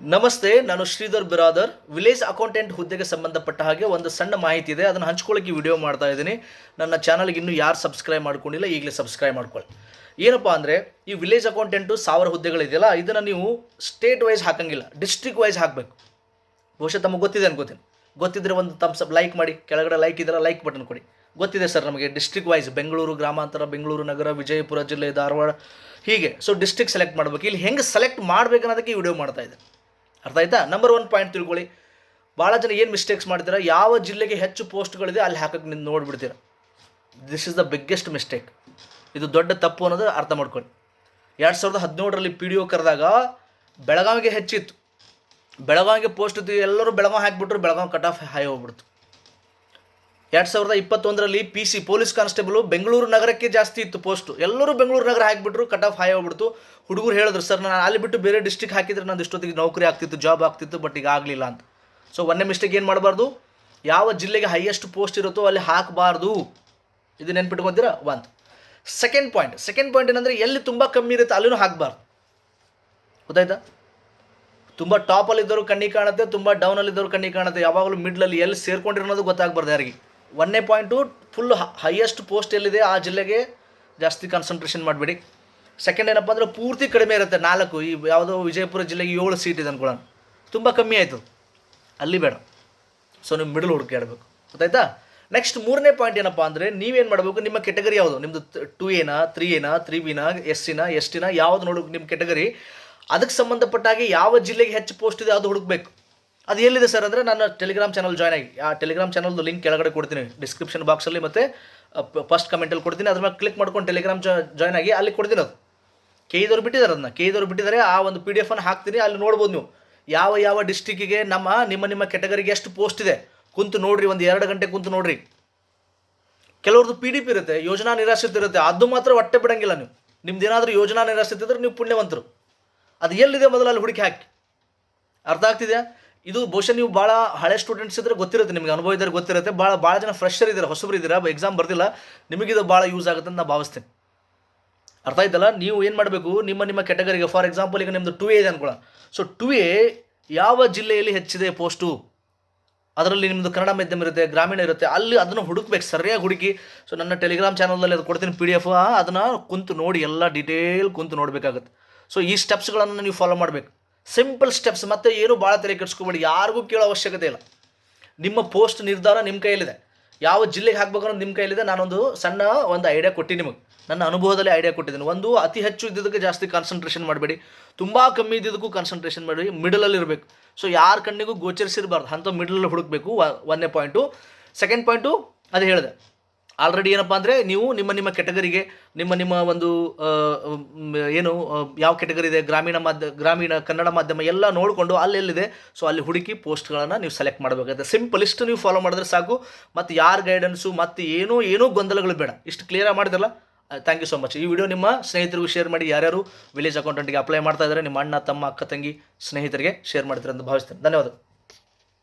ನಮಸ್ತೆ, ನಾನು Sridhar Biradar. Village accountant ಹುದ್ದೆಗೆ ಸಂಬಂಧಪಟ್ಟ ಹಾಗೆ ಒಂದು ಸಣ್ಣ ಮಾಹಿತಿ ಇದೆ. ಅದನ್ನು ಹಂಚ್ಕೊಳ್ಳೋಕೆ ವಿಡಿಯೋ ಮಾಡ್ತಾ ಇದ್ದೀನಿ. ನನ್ನ ಚಾನಲ್ಗೆ ಇನ್ನೂ ಯಾರು ಸಬ್ಸ್ಕ್ರೈಬ್ ಮಾಡ್ಕೊಂಡಿಲ್ಲ, ಈಗಲೇ ಸಬ್ಸ್ಕ್ರೈಬ್ ಮಾಡ್ಕೊಳ್ಳಿ. ಏನಪ್ಪ ಅಂದರೆ, ಈ ವಿಲೇಜ್ ಅಕೌಂಟೆಂಟು ಸಾವಿರ ಹುದ್ದೆಗಳಿದೆಯಲ್ಲ ಇದನ್ನು ನೀವು ಸ್ಟೇಟ್ ವೈಸ್ ಹಾಕಂಗಿಲ್ಲ, ಡಿಸ್ಟ್ರಿಕ್ಟ್ ವೈಸ್ ಹಾಕಬೇಕು. ಬಹುಶಃ ತಮಗೆ ಗೊತ್ತಿದೆ ಅನ್ಕೋತೀನಿ. ಗೊತ್ತಿದ್ರೆ ಒಂದು ತಮ್ಸ್ ಅಪ್, ಲೈಕ್ ಮಾಡಿ, ಕೆಳಗಡೆ ಲೈಕ್ ಇದ್ರೆ ಲೈಕ್ ಬಟನ್ ಕೊಡಿ. ಗೊತ್ತಿದೆ ಸರ್ ನಮಗೆ ಡಿಸ್ಟ್ರಿಕ್ಟ್ ವೈಸ್, ಬೆಂಗಳೂರು ಗ್ರಾಮಾಂತರ, ಬೆಂಗಳೂರು ನಗರ, ವಿಜಯಪುರ ಜಿಲ್ಲೆ, ಧಾರವಾಡ. ಹೀಗೆ, ಸೊ ಡಿಸ್ಟ್ರಿಕ್ಟ್ ಸೆಲೆಕ್ಟ್ ಮಾಡಬೇಕು. ಇಲ್ಲಿ ಹೆಂಗೆ ಸೆಲೆಕ್ಟ್ ಮಾಡ್ಬೇಕು ಅನ್ನೋದಕ್ಕೆ ವಿಡಿಯೋ ಮಾಡ್ತಾ ಅರ್ಥ ಆಯ್ತಾ? ನಂಬರ್ ಒನ್ ಪಾಯಿಂಟ್ ತಿಳ್ಕೊಳ್ಳಿ. ಭಾಳ ಜನ ಏನು ಮಿಸ್ಟೇಕ್ಸ್ ಮಾಡ್ತೀರಾ? ಯಾವ ಜಿಲ್ಲೆಗೆ ಹೆಚ್ಚು ಪೋಸ್ಟ್ಗಳಿದೆ ಅಲ್ಲಿ ಹಾಕಕ್ಕೆ ನೀವು ನೋಡ್ಬಿಡ್ತೀರ? This is the biggest mistake ಇದು ದೊಡ್ಡ ತಪ್ಪು ಅನ್ನೋದು ಅರ್ಥ ಮಾಡ್ಕೊಳ್ಳಿ. ಎರಡು ಸಾವಿರದ ಹದಿನೇಳರಲ್ಲಿ ಪಿ ಡಿ ಒ ಕರೆದಾಗ ಬೆಳಗಾವಿಗೆ ಹೆಚ್ಚಿತ್ತು. ಬೆಳಗಾವಿಗೆ ಪೋಸ್ಟ್ ಎಲ್ಲರೂ ಬೆಳಗಾವಿ ಹಾಕಿಬಿಟ್ರು, ಬೆಳಗಾವಿ ಕಟ್ ಆಫ್ ಹೈ ಹೋಗ್ಬಿಡ್ತು. ಎರಡು ಸಾವಿರದ ಇಪ್ಪತ್ತೊಂದರಲ್ಲಿ P C police constable Bengaluru ನಗರಕ್ಕೆ ಜಾಸ್ತಿ ಇತ್ತು ಪೋಸ್ಟು. ಎಲ್ಲರೂ ಬೆಂಗಳೂರು ನಗರ ಹಾಕಿಬಿಟ್ರು ಕಟ್ ಆಫ್ ಹೈ ಹೋಗ್ಬಿಡ್ತು ಹುಡುಗರು ಹೇಳಿದ್ರು, ಸರ್, ನಾನು ಅಲ್ಲಿ ಬಿಟ್ಟು ಬೇರೆ ಡಿಸ್ಟಿಕ್ ಹಾಕಿದ್ರೆ ನಂದು ಇಷ್ಟೊತ್ತಿಗೆ ನೌಕರಿ ಆಗ್ತಿತ್ತು ಜಾಬ್ ಆಗ್ತಿತ್ತು ಬಟ್ ಈಗ ಆಗಲಿಲ್ಲ ಅಂತ. ಸೊ ಒಂದೇ ಮಿಸ್ಟೇಕ್ ಏನು ಮಾಡಬಾರ್ದು? ಯಾವ ಜಿಲ್ಲೆಗೆ ಹೈಯೆಸ್ಟ್ ಪೋಸ್ಟ್ ಇರುತ್ತೋ ಅಲ್ಲಿ ಹಾಕಬಾರ್ದು. ಇದು ನೆನ್ಪಿಟ್ಕೊತೀರಾ? ಒಂದು. ಸೆಕೆಂಡ್ ಪಾಯಿಂಟ್ ಸೆಕೆಂಡ್ ಪಾಯಿಂಟ್ ಏನಂದರೆ, ಎಲ್ಲಿ ತುಂಬ ಕಮ್ಮಿ ಇರುತ್ತೆ ಅಲ್ಲಿನೂ ಹಾಕಬಾರ್ದು. ಗೊತ್ತಾಯ್ತಾ? ತುಂಬ ಟಾಪಲ್ಲಿದ್ದವರು ಕಣ್ಣಿಗೆ ಕಾಣುತ್ತೆ, ತುಂಬ ಡೌನಲ್ಲಿದ್ದವರು ಕಣ್ಣಿಗೆ ಕಾಣುತ್ತೆ. ಯಾವಾಗಲೂ ಮಿಡ್ಲಲ್ಲಿ ಎಲ್ಲಿ ಸೇರ್ಕೊಂಡಿರೋದು ಗೊತ್ತಾಗಬಾರ್ದು ಯಾರಿಗೆ. ಒಂದನೇ ಪಾಯಿಂಟು ಫುಲ್ ಹೈಯೆಸ್ಟ್ ಪೋಸ್ಟ್ ಎಲ್ಲಿದೆ ಆ ಜಿಲ್ಲೆಗೆ? ಜಾಸ್ತಿ ಕಾನ್ಸಂಟ್ರೇಷನ್ ಮಾಡಬೇಡಿ. ಸೆಕೆಂಡ್ ಏನಪ್ಪ ಅಂದರೆ ಪೂರ್ತಿ ಕಡಿಮೆ ಇರುತ್ತೆ, ನಾಲ್ಕು. ಈ ಯಾವುದೋ ವಿಜಯಪುರ ಜಿಲ್ಲೆಗೆ ಏಳು ಸೀಟ್ ಇದೆ ಅನ್ಕೊಳ್ಳೋಣ. ತುಂಬ ಕಮ್ಮಿ ಆಯಿತು. ಅಲ್ಲಿ ಬೇಡ. ಸೊ ನೀವು ಮಿಡಲ್ ಹುಡುಕಾಡಬೇಕು ಗೊತ್ತಾಯ್ತಾ? ನೆಕ್ಸ್ಟ್ ಮೂರನೇ ಪಾಯಿಂಟ್ ಏನಪ್ಪ ಅಂದರೆ ನೀವೇನು ಮಾಡಬೇಕು? ನಿಮ್ಮ ಕೆಟಗರಿ ಯಾವುದು? ನಿಮ್ಮದು ಟು ಎನಾ ತ್ರೀ ಎನಾ ತ್ರೀ ಬಿನ ಎಸ್ ಸಿನ ಎಸ್ ಟಿನ ಯಾವುದು ನೋಡಬೇಕು ನಿಮ್ಮ ಕೆಟಗರಿ ಅದಕ್ಕೆ ಸಂಬಂಧಪಟ್ಟ ಹಾಗೆ ಯಾವ ಜಿಲ್ಲೆಗೆ ಹೆಚ್ಚು ಪೋಸ್ಟ್ ಇದೆ ಅದು ಹುಡುಕ್ಬೇಕು. ಅದು ಎಲ್ಲಿದೆ ಸರ್ ಅಂದರೆ ನಾನು ಟೆಲಿಗ್ರಾಮ್ ಚಾನಲ್ ಜಾಯ್ನ್ ಆಗಿ. ಆ ಟೆಲಿಗ್ರಾಮ್ ಚಾನಲ್ದು ಲಿಂಕ್ ಕೆಳಗಡೆ ಕೊಡ್ತೀನಿ ಡಿಸ್ಕ್ರಿಪ್ಷನ್ ಬಾಕ್ಸಲ್ಲಿ ಮತ್ತು ಫಸ್ಟ್ ಕಮೆಂಟಲ್ಲಿ ಕೊಡ್ತೀನಿ. ಅದ್ರ ಮೇಲೆ ಕ್ಲಿಕ್ ಮಾಡ್ಕೊಂಡು ಟೆಲಿಗ್ರಾಮ್ ಜಾಯ್ನ್ ಆಗಿ ಅಲ್ಲಿ ಕೊಡ್ತೀನಿ ಅದು. ಕೇಯ್ದವ್ರು ಬಿಟ್ಟಿದ್ದಾರೆ ಅದನ್ನ. ಕೇಯ್ದವ್ರು ಬಿಟ್ಟಿದ್ದಾರೆ. ಆ ಒಂದು ಪಿ ಡಿ ಎಫನ್ನು ಹಾಕ್ತೀನಿ. ಅಲ್ಲಿ ನೋಡ್ಬೋದು ನೀವು. ಯಾವ ಯಾವ ಡಿಸ್ಟಿಕ್ಕಿಗೆ ನಮ್ಮ, ನಿಮ್ಮ ನಿಮ್ಮ ಕೆಟಗರಿಗೆ ಎಷ್ಟು ಪೋಸ್ಟ್ ಇದೆ? ಕುಂತು ನೋಡ್ರಿ, ಒಂದು ಎರಡು ಗಂಟೆ ಕುಂತು ನೋಡ್ರಿ. ಕೆಲವ್ರದ್ದು ಪಿ ಡಿ ಪಿ ಇರುತ್ತೆ, ಯೋಜನಾ ನಿರಾಶ್ರಿತ ಇರುತ್ತೆ. ಅದು ಮಾತ್ರ ಹೊಟ್ಟೆ ಬಿಡಂಗಿಲ್ಲ ನೀವು. ನಿಮ್ದು ಏನಾದರೂ ಯೋಜನಾ ನಿರಾಶ್ರಿತ ಇದ್ರೆ ನೀವು ಪುಣ್ಯವಂತರು. ಅದು ಎಲ್ಲಿದೆ ಮೊದಲು ಅಲ್ಲಿ ಹುಡುಕಿ ಹಾಕಿ. ಅರ್ಥ ಆಗ್ತಿದೆಯಾ? ಇದು ಬಹುಶಃ ನೀವು ಭಾಳ ಹಳೆ ಸ್ಟೂಡೆಂಟ್ಸ್ ಇದ್ರೆ ಗೊತ್ತಿರುತ್ತೆ, ನಿಮಗೆ ಅನುಭವ ಇದ್ದಾರೆ ಗೊತ್ತಿರುತ್ತೆ. ಭಾಳ ಭಾಳ ಜನ ಫ್ರೆಶರ್ ಇದ್ದಾರೆ, ಹೊಸಬ್ರು ಇದ್ದೀರಾ. ಎಕ್ಸಾಮ್ ಬರ್ತಿಲ್ಲ ನಿಮಗಿದು ಭಾಳ ಯೂಸ್ ಆಗುತ್ತೆ ಅಂತ ನಾನು ಭಾವಿಸ್ತೇನೆ. ಅರ್ಥ ಆಯ್ತಲ್ಲ? ನೀವು ಏನು ಮಾಡಬೇಕು? ನಿಮ್ಮ ನಿಮ್ಮ ಕೆಟಗರಿಗೆ ಫಾರ್ ಎಕ್ಸಾಂಪಲ್ ಈಗ ನಿಮ್ಮದು ಟು ಎ ಇದೆ ಅನ್ಕೊಳ್ಳೋಣ ಸೊ ಟು ಎ ಯಾವ ಜಿಲ್ಲೆಯಲ್ಲಿ ಹೆಚ್ಚಿದೆ ಪೋಸ್ಟು ಅದರಲ್ಲಿ ನಿಮ್ಮದು ಕನ್ನಡ ಮಾಧ್ಯಮ ಇರುತ್ತೆ, ಗ್ರಾಮೀಣ ಇರುತ್ತೆ, ಅಲ್ಲಿ ಅದನ್ನು ಹುಡುಕ್ಬೇಕು, ಸರಿಯಾಗಿ ಹುಡುಕಿ. ಸೊ ನನ್ನ ಟೆಲಿಗ್ರಾಮ್ ಚಾನಲಲ್ಲಿ ಅದು ಕೊಡ್ತೀನಿ ಪಿ ಡಿ ಎಫ್ ಅದನ್ನು ಕುಂತು ನೋಡಿ, ಎಲ್ಲ ಡೀಟೇಲ್ ಕುಂತು ನೋಡಬೇಕಾಗುತ್ತೆ. ಸೊ ಈ ಸ್ಟೆಪ್ಸ್ಗಳನ್ನು ನೀವು ಫಾಲೋ ಮಾಡಬೇಕು. ಸಿಂಪಲ್ ಸ್ಟೆಪ್ಸ್ ಮತ್ತು ಏನು ಭಾಳ ತಲೆ ಕೆಡಿಸ್ಕೊಬೇಡಿ, ಯಾರಿಗೂ ಕೇಳೋ ಅವಶ್ಯಕತೆ ಇಲ್ಲ. ನಿಮ್ಮ ಪೋಸ್ಟ್ ನಿರ್ಧಾರ ನಿಮ್ಮ ಕೈಯಲ್ಲಿದೆ. ಯಾವ ಜಿಲ್ಲೆಗೆ ಹಾಕ್ಬೇಕು ಅನ್ನೋದು ನಿಮ್ಮ ಕೈಯಲ್ಲಿದೆ. ನಾನೊಂದು ಸಣ್ಣ ಒಂದು ಐಡಿಯಾ ಕೊಟ್ಟಿ ನಿಮಗೆ. ನನ್ನ ಅನುಭವದಲ್ಲಿ ಐಡಿಯಾ ಕೊಟ್ಟಿದ್ದೀನಿ. ಒಂದು ಅತಿ ಹೆಚ್ಚು ಇದ್ದಿದ್ದಕ್ಕೆ ಜಾಸ್ತಿ ಕಾನ್ಸಂಟ್ರೇಷನ್ ಮಾಡಬೇಡಿ. ತುಂಬ ಕಮ್ಮಿ ಇದ್ದಿದ್ದಕ್ಕೂ ಕಾನ್ಸಂಟ್ರೇಷನ್ ಮಾಡಿ ಮಿಡಲಲ್ಲಿ ಇರಬೇಕು. ಸೊ ಯಾರ ಕಣ್ಣಿಗೂ ಗೋಚರಿಸಿರಬಾರ್ದು. ಅಂಥ ಮಿಡಲಲ್ಲಿ ಹುಡುಕಬೇಕು. ಒಂದನೇ ಪಾಯಿಂಟು ಸೆಕೆಂಡ್ ಪಾಯಿಂಟು ಅದು ಹೇಳಿದೆ. ಆಲ್ರೆಡಿ ಏನಪ್ಪ ಅಂದರೆ ನೀವು ನಿಮ್ಮ ನಿಮ್ಮ ಕೆಟಗರಿಗೆ ನಿಮ್ಮ ನಿಮ್ಮ ಒಂದು ಏನು ಯಾವ ಕೆಟಗರಿ ಇದೆ, ಗ್ರಾಮೀಣ ಮಾಧ್ಯ, ಗ್ರಾಮೀಣ ಕನ್ನಡ ಮಾಧ್ಯಮ ಎಲ್ಲ ನೋಡಿಕೊಂಡು ಅಲ್ಲೆಲ್ಲಿದೆ ಸೊ ಅಲ್ಲಿ ಹುಡುಕಿ ಪೋಸ್ಟ್ಗಳನ್ನು ನೀವು ಸೆಲೆಕ್ಟ್ ಮಾಡಬೇಕಾಗುತ್ತೆ. ಸಿಂಪಲ್ ಇಷ್ಟು ನೀವು ಫಾಲೋ ಮಾಡಿದ್ರೆ ಸಾಕು, ಮತ್ತು ಯಾರ ಗೈಡೆನ್ಸು ಮತ್ತು ಏನೂ ಏನೂ ಗೊಂದಲಗಳು ಬೇಡ. ಇಷ್ಟು ಕ್ಲಿಯರ್ ಮಾಡಿದ್ರಲ್ಲ ಥ್ಯಾಂಕ್ ಯು ಸೊ ಮಚ್ ಈ ವಿಡಿಯೋ ನಿಮ್ಮ ಸ್ನೇಹಿತರಿಗೂ ಶೇರ್ ಮಾಡಿ, ಯಾರ್ಯಾರು ವಿಲೇಜ್ ಅಕೌಂಟೆಂಟ್ಗೆ ಅಪ್ಲೈ ಮಾಡ್ತಾ ಇದ್ದಾರೆ, ನಿಮ್ಮ ಅಣ್ಣ, ತಮ್ಮ, ಅಕ್ಕ, ತಂಗಿ, ಸ್ನೇಹಿತರಿಗೆ ಶೇರ್ ಮಾಡ್ತೀರಂತ ಭಾವಿಸ್ತೇನೆ. ಧನ್ಯವಾದ